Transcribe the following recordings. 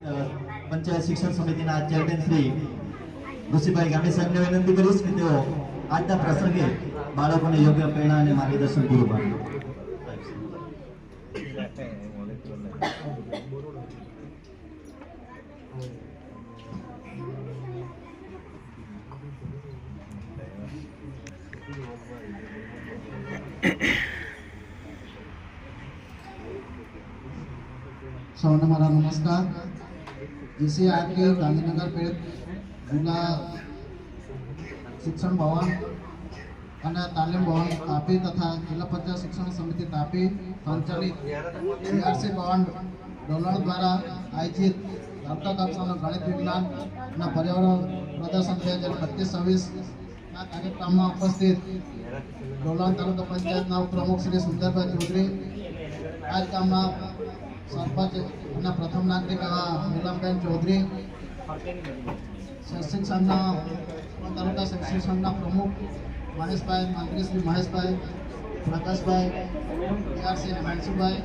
પંચાયત શિક્ષણ સમિતિના ચેરમેન શ્રી ઋષિભાઈ ગાંધી સાહેબને વિનંતી કરીશ કે તેઓ આજના પ્રસંગે બાળકોને યોગ્ય પ્રેરણા અને માર્ગદર્શન પૂરું પાડે. સૌને મારા નમસ્કાર. जिसे आपके ગાંધીનગર પેટ જિલ્લા શિક્ષણ ભવન અને તાલીમ ભવન તાપી તથા જિલ્લા પંચાયત શિક્ષણ સમિતિ તાપી સંચાલિત સીઆરસી ભવન ડોલણ દ્વારા આયોજિત તાલુકા કક્ષાનું ગણિત વિજ્ઞાન અને પર્યાવરણ પ્રદર્શન બે હજાર પચીસ છવ્વીસના કાર્યક્રમમાં ઉપસ્થિત ડોલણ તાલુકા પંચાયતના ઉપપ્રમુખ શ્રી સુંદરભાઈ ચૌધરી આ જ ગામના સરપંચ અને પ્રથમ નાગરિક એવા નીલમબેન ચૌધરી શૈક્ષણિક સંઘના તાલુકા શૈક્ષણિક સંઘના પ્રમુખ, મહેશભાઈ મંત્રી શ્રી મહેશભાઈ, પ્રકાશભાઈ પીઆરસી હિમાંશુભાઈ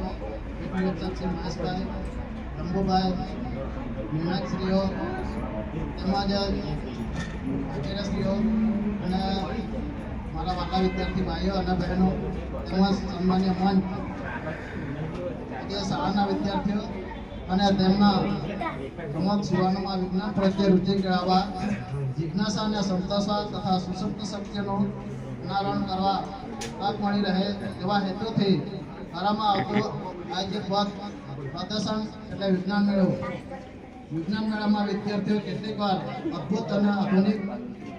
શ્રી મહેશભાઈ રંભુભાઈ નિર્ણાયકશ્રીઓ તેમજ આચાર્યશ્રીઓ અને મારા વાલા વિદ્યાર્થી ભાઈઓ અને બહેનો, તેમજ સન્માન્ય મંચ શાળાના વિદ્યાર્થીઓ અને તેમના રમત જીવનમાં વિજ્ઞાન પ્રત્યે રુચિ કેળવવા જિજ્ઞાસા અને સંતોષવા તથા સુસુપ્ત શક્તિનું અનાવરણ કરવા તક મળી રહે એવા હેતુથી કરવામાં આવતું આયોજિત પ્રદર્શન એટલે વિજ્ઞાન મેળો. વિજ્ઞાન મેળામાં વિદ્યાર્થીઓ કેટલીક વાર અદ્ભુત અને આધુનિક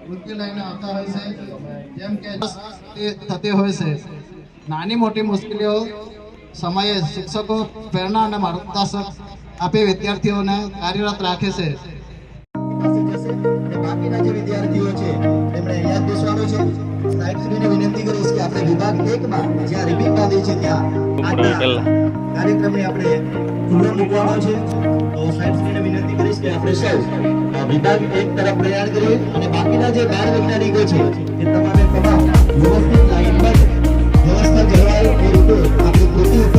વૃત્તિ લઈને આવતા હોય છે. જેમ કે થતી હોય છે. નાની મોટી મુશ્કેલીઓ સમયે શિક્ષકો પ્રેરણા અને માર્ગદર્શક આપી વિદ્યાર્થીઓને કાર્યરત રાખે છે. બાકીના જે વિદ્યાર્થીઓ છે તેમણે જ બેસવાનું છે. સાહેબ શ્રીને વિનંતી કરીશ કે આપણે વિભાગ એકમાં જ્યાં રિબિન બાંધી છે ત્યાં કાર્યક્રમને આપણે ખુલ્લો મૂકવાનો છે. તો સાહેબ શ્રીને વિનંતી કરીશ કે આપણે સૌ વિભાગ એક તરફ પ્રયાણ કરીએ અને બાકીના જે બાર વૈજ્ઞાનિકો છે એ તમામે વ્યવસ્થિત જળવાય એ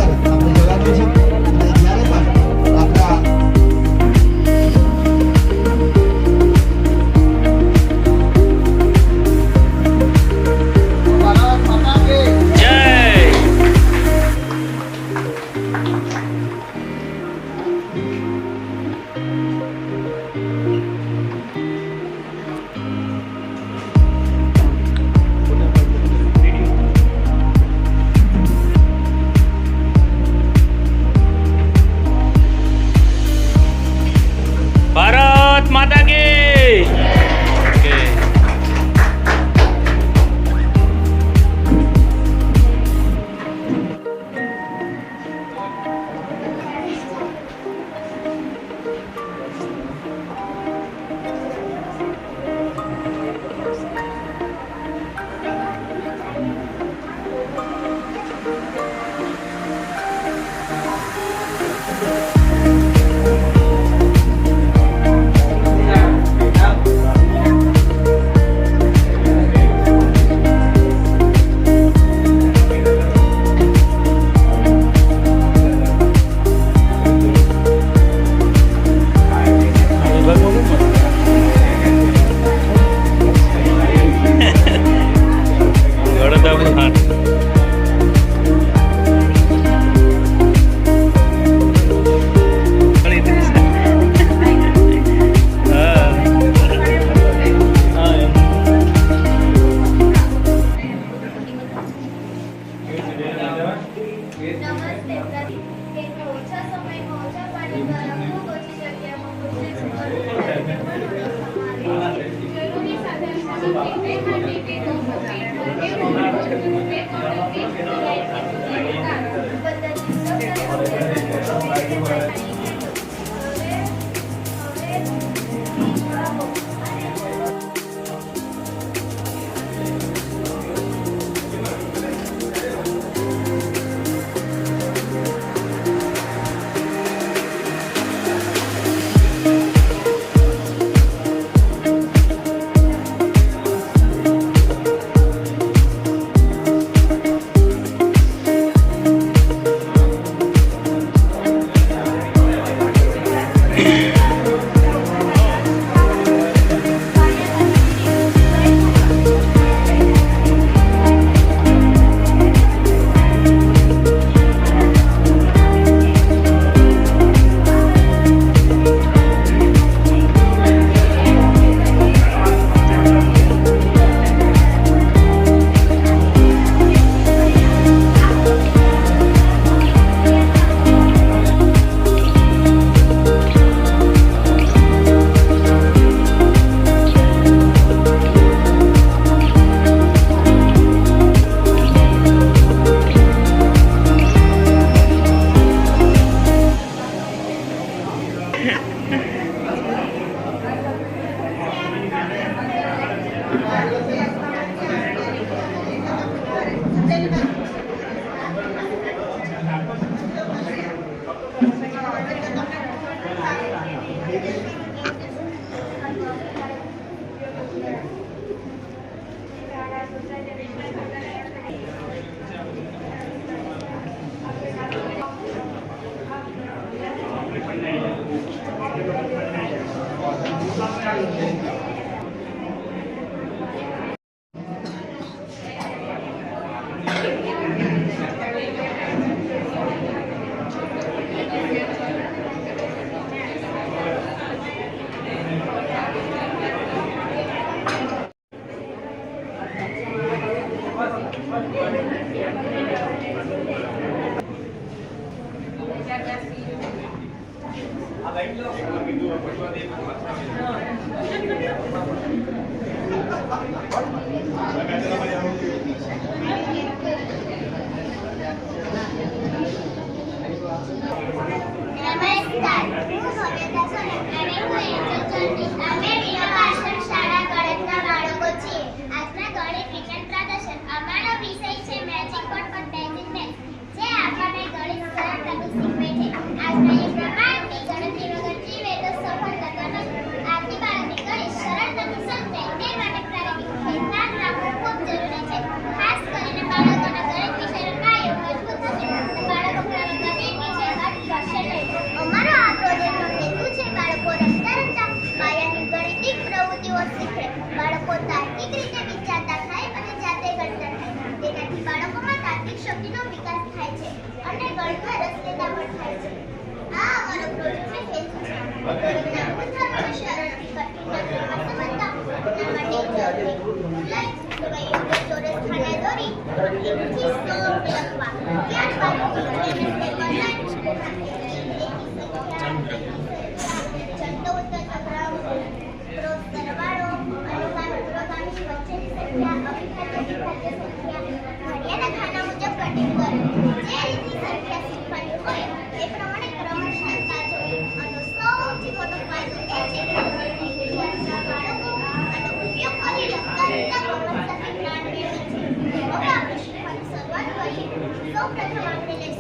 都是这样子吧。કરીએ સૌ પ્રથમ આપણે લઈશું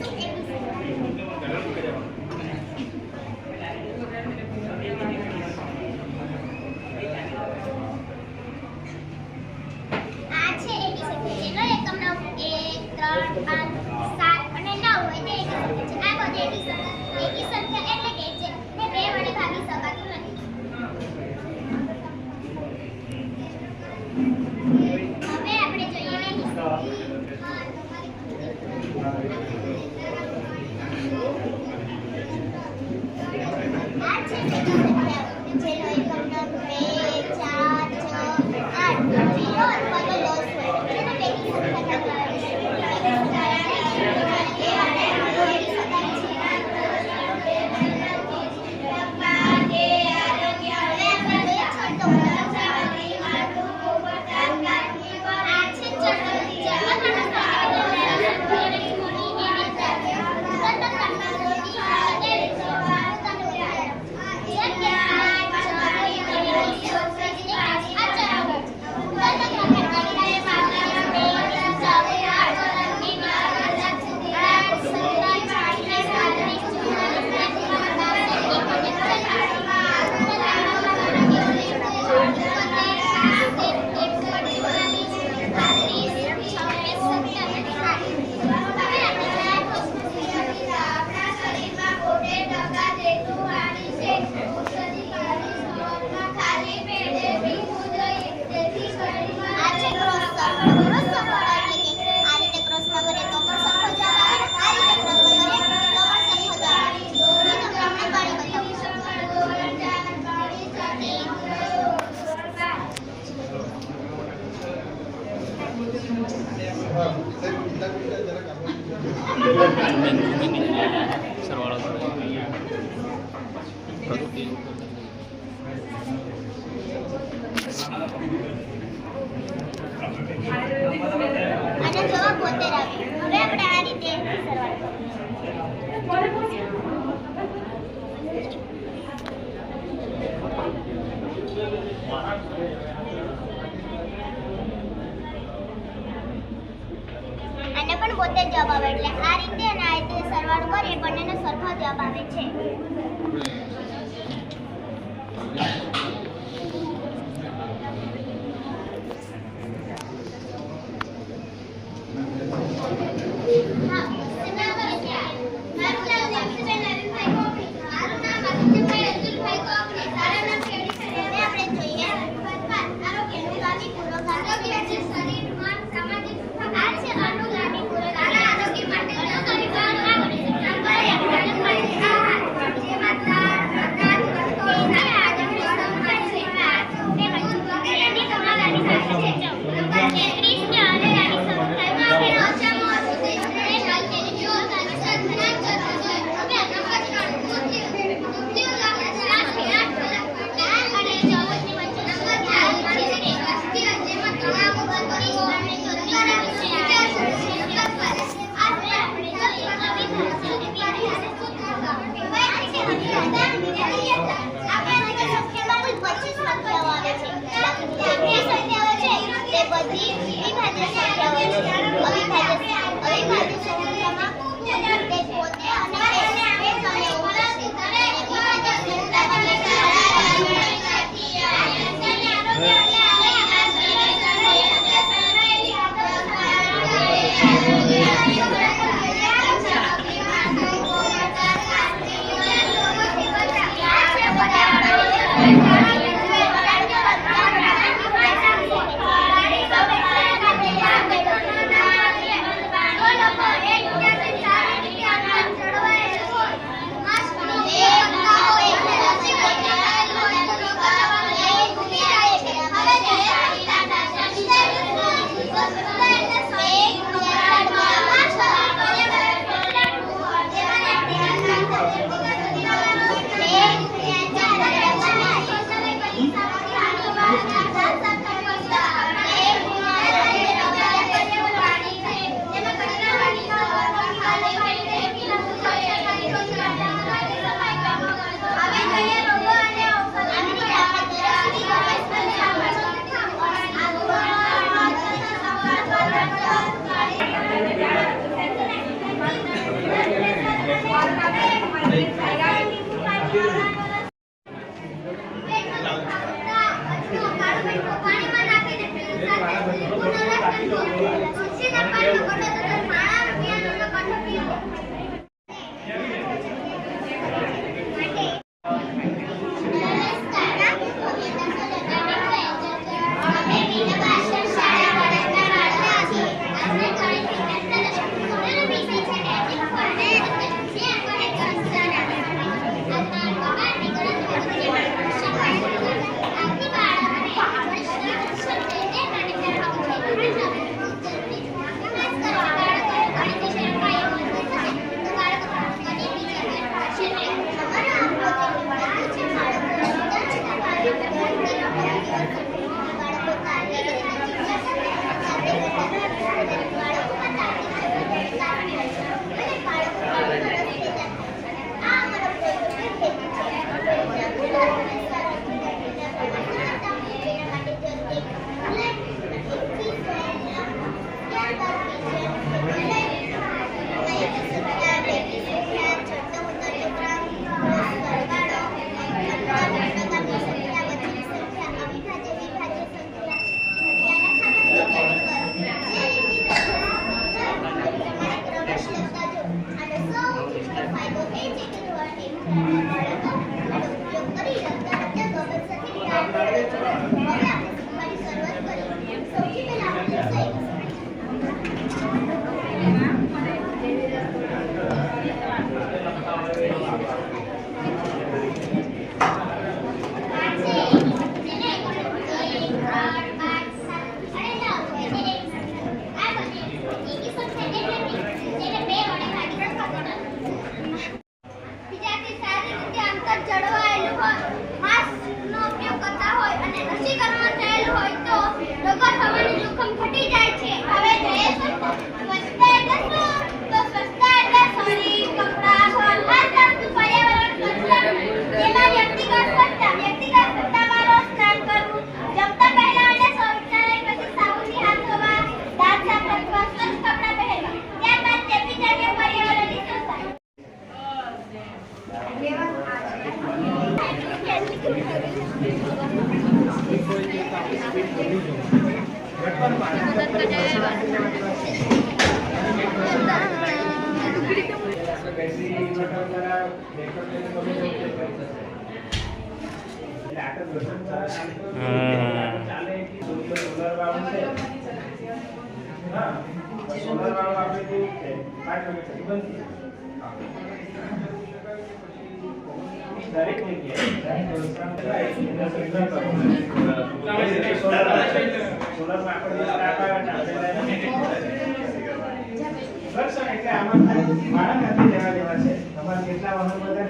ખાલી નથી લેવા દેવા છે તમારે કેટલા વાહનો બધા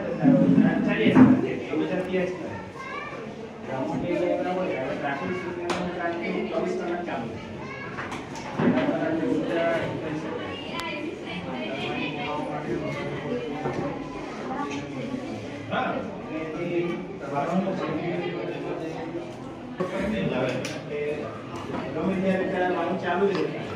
ચાલીએ હવે ટ્રાફિક ચોવીસ કલાક ચાલુ હા ગમે ત્યારે મારું ચાલુ જ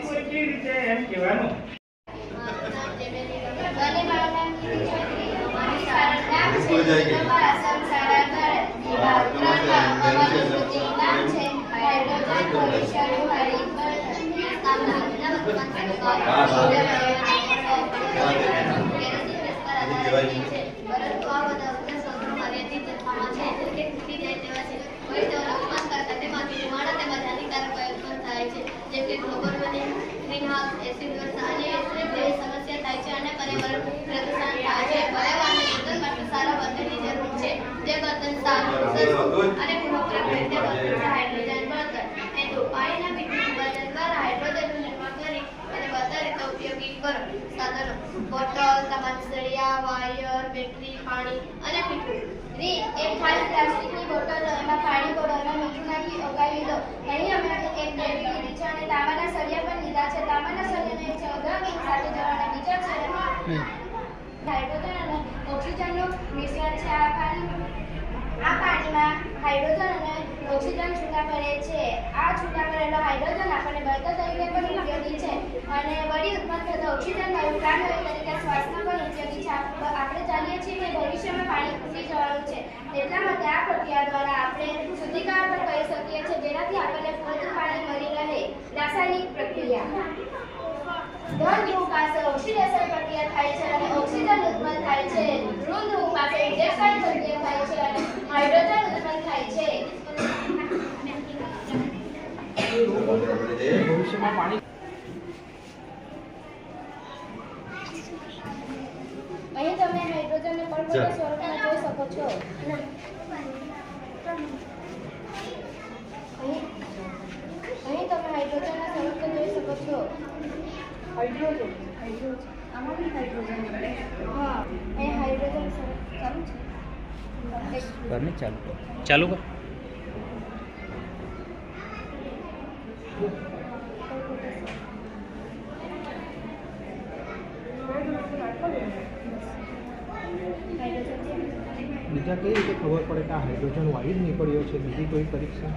કેવી રીતે એમ કહેવાનું? Thank જાય કે પરંતુ આ બધા અભ્યાસો મર્યાદિત જથ્થામાં છે એટલે કે તૂટી જાય તેવા છે કોઈ તેઓનો ઉપવાસ કરતા તેમાંથી ધુમાડા તેમજ હાનિકારક વાયુ ઉત્પન્ન થાય છે જેમ કે ગ્લોબલ વોર્મિંગ એસિડ અને હાઇડ્રોજન કરી અને બધા રીતે ઉપયોગી કરો સાધનો બોટલ વાયર બેટરી પાણી અને મીઠું રીત એક ખાલી પ્લાસ્ટિકની બોટલ એમાં પાણી ભરો એમાં મીઠું નાખી ઓગાળી દો. અહીં અમે એક લીધી છે અને તાંબાના સળિયા પણ લીધા છે. તાંબાના સળિયાને છે અગ્રમિક સાથે બીજા છે હાઇડ્રોજન અને ઓક્સિજનનું મિશ્રણ છે આ પાણી. આ પાણીમાં હાઇડ્રોજન અને ઓક્સિજન છૂટા પડે છે. આ છૂટા પડેલો હાઇડ્રોજન આપણને બળતર તરીકે પણ ઉપયોગી છે અને વળી ઉત્પન્ન થતો ઓક્સિજન વાયુ પ્રાણવાયુ તરીકે શ્વાસમાં પણ ઉપયોગી છે. આપ- આપણે જાણીએ છીએ કે ભવિષ્યમાં પાણી ઘૂસી જવાનું છે. એટલા માટે આ પ્રક્રિયા દ્વારા આપણે શુદ્ધિકરણ પણ કરી શકીએ છીએ. જેનાથી આપણને પૂરતું પાણી મળી રહે. રાસાયણિક પ્રક્રિયા. ધન ધ્રુવ પાસે ઓક્સિડેશન પ્રક્રિયા થાય છે અને ઓક્સિજન ઉત્પન્ન થાય છે. ધ્રુવ ધ્રુવ પાસે થાય છે અને હાઇડ્રોજન ઉત્પન્ન થાય છે. ભવિષ્યમાં પાણી અહીં તમે હાઇડ્રોજનને પણ ચાલ. સ્વરૂપમાં જોઈ શકો છો અહીં અહીં તમે હાઇડ્રોજનના સ્વરૂપને જોઈ શકો છો હાઇડ્રોજન હાઇડ્રોજન આમાં હાઇડ્રોજન હા અહીં હાઇડ્રોજન સ્વરૂપ ચાલુ છે કરને ચાલુ કર ચાલુ કર બીજા કઈ રીતે ખબર પડે કે આ હાઇડ્રોજન વાયુ જ નીકળ્યો છે? બીજી કોઈ પરીક્ષા?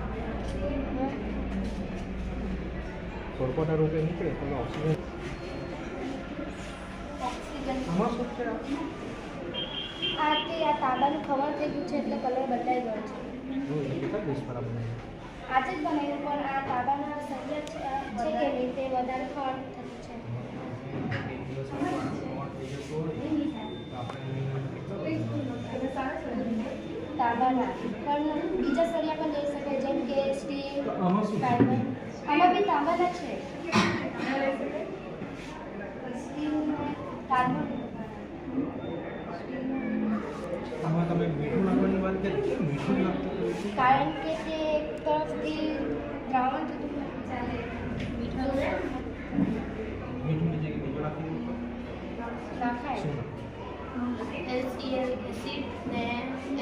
સોરકોટા રૂપે નીકળે તો ઓક્સિજન આમાં શું છે? આ? આ તે આ તાંબાનું ખબર થઈ ગયું છે એટલે કલર બદલાઈ ગયો છે. આજે જ બનાવ્યું પણ આ તાબાના સહ્ય છે કે નહીં તે વધારે ખવણ થતું છે તાબાના પાણી બીજા સળિયા પણ લઈ શકાય જેમ કે સ્ટીલ? કાર્બન આમાં બી તાંબાના છે આમાં તમે મીઠું નાખવાની વાત કરી મીઠું નાખતા? કારણ કે તે એક તરફથી દ્રાવણ ચાલે. મીઠું મીઠુંની જગ્યાએ ને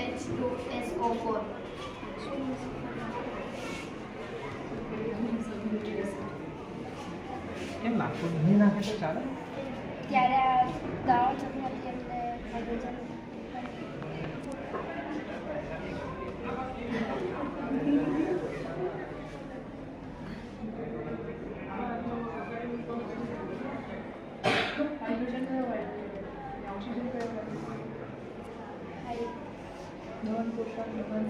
એચ ટુ એસ શું? ફોર એસિડ ને H2SO4 કેમ નાખો નહીં નાખે તો ચાલે? ત્યારે દ્રાવણ થતું નથી એટલે હાઇડ્રોજન હાઇડ્રોજન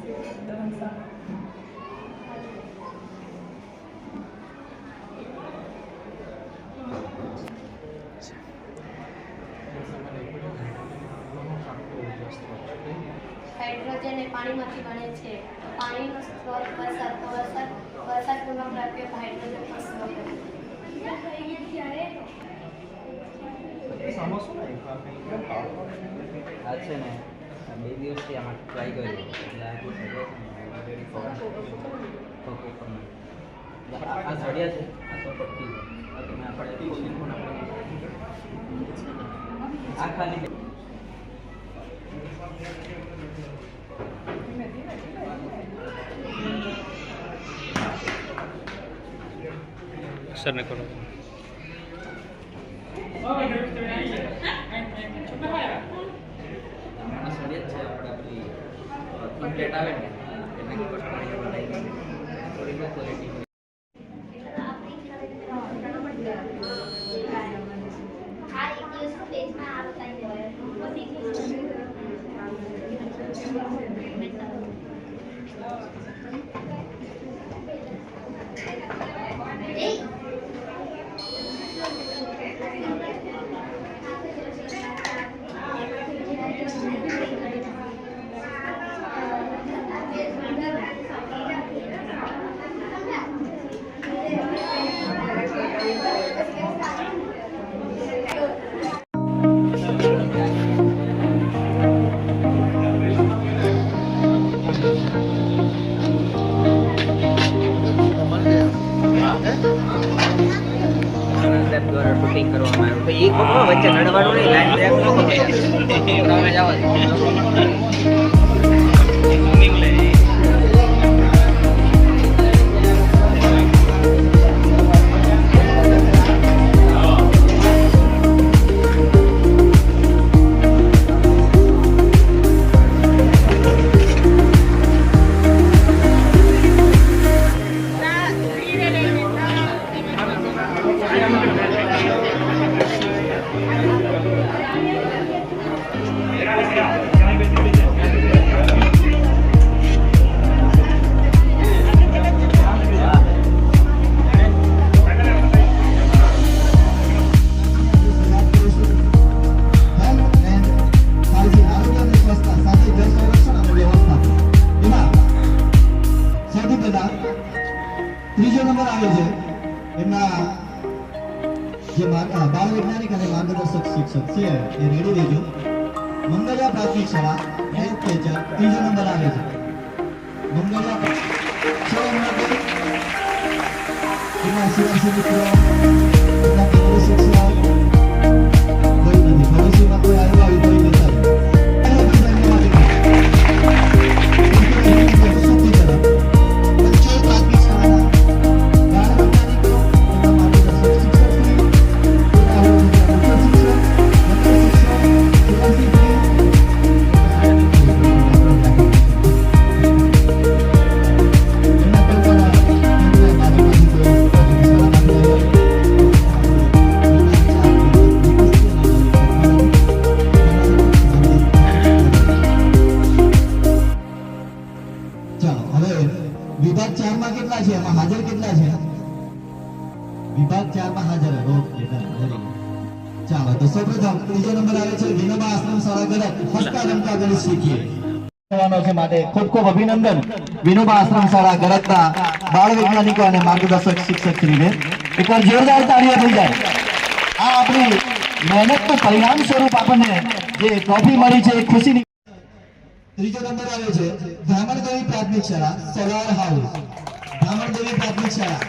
એ છે તો પાણીનો સ્ત્રોત વરસાદ તો વરસાદ વરસાદ પૂર્વક રાખીએ તો હાઇડ્રોજન પણ સ્ત્રોત આમાં શું નાખ્યું? આ કંઈ કેમ ખાવા આ છે ને આ બે દિવસથી આમાં ટ્રાય કર્યું એટલે આ જે સળિયા છે ને already ખબર ખોખો પણ એટલે આ આ સળિયા છે આ તો પટ્ટી છે આ તમે આપણે ખોલી પણ આપણે આ ખાલી સરને કરો. છે કરો તમે જાઓ ત્રીજો ખૂબ ખૂબ અભિનંદન. વિનોબા આશ્રમ શાળા ગરજના બાળ વૈજ્ઞાનિકો અને માર્ગદર્શક શિક્ષક શ્રીને એકવાર જોરદાર તાળીઓ થઈ જાય. આ આપણી મહેનતનું પરિણામ સ્વરૂપ આપણને જે ટ્રોફી મળી છે, એ ખુશીની ત્રીજો નંબર આવ્યો છે, બ્રાહ્મણદેવી પ્રાથમિક શાળા સોલાર હાઉસ. બ્રાહ્મણદેવી પ્રાથમિક શાળા.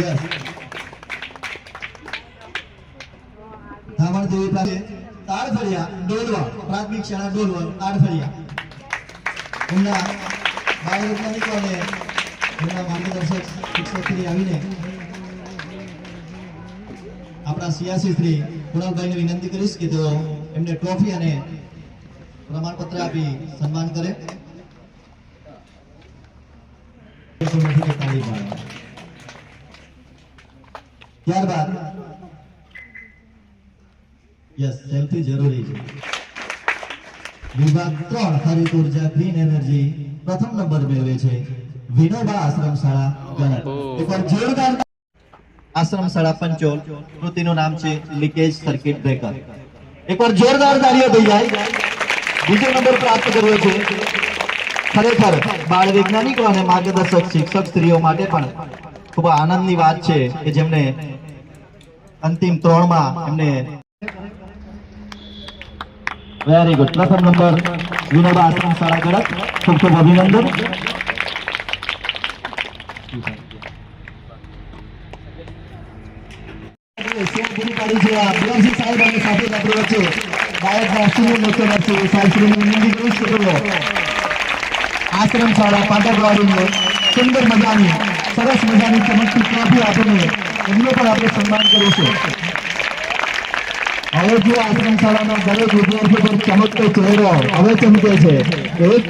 યસ બ્રાહ્મણદેવી પ્રાથમિક તાળફળિયા ડોલવા. પ્રાથમિક શાળા, ડોલવા તાળફળિયા એમના બાળ અને એમના માર્ગદર્શક શિક્ષકશ્રી આવીને આપણા સિયાસી શ્રી કુણાલભાઈને વિનંતી કરીશ કે તેઓ એમને ટ્રોફી અને પ્રમાણપત્ર આપી સન્માન કરે. ત્યારબાદ, યસ, સેલ્ફી જરૂરી છે. વિભાગ ત્રણ હરિત ઊર્જા ગ્રીન એનર્જી પ્રથમ નંબર મેળવે છે. વિનોબા આશ્રમ શાળા ગણત એકવાર જોરદાર આશ્રમ શાળા પંચોલ કૃતિનું નામ છે લીકેજ સર્કિટ બ્રેકર. એકવાર જોરદાર તાળીઓ થઈ જાય. બીજો નંબર પ્રાપ્ત કર્યો છે. ખરેખર બાળ વૈજ્ઞાનિકો અને માર્ગદર્શક શિક્ષક સ્ત્રીઓ માટે પણ ખૂબ આનંદની વાત છે કે જેમને અંતિમ ત્રણમાં એમને વેરી ગુડ પ્રથમ નંબર વિનોબા આશ્રમ શાળા પાટકવાડીને સુંદર મજાની સરસ મજાની ચમકતી ટ્રોફી આપીને એમનો પણ આપણે સન્માન કરીશું હવે જો આશ્રમ શાળાના દરેક વિદ્યાર્થીઓ પર ચમકતો ચહેરો હવે ચમકે છે એક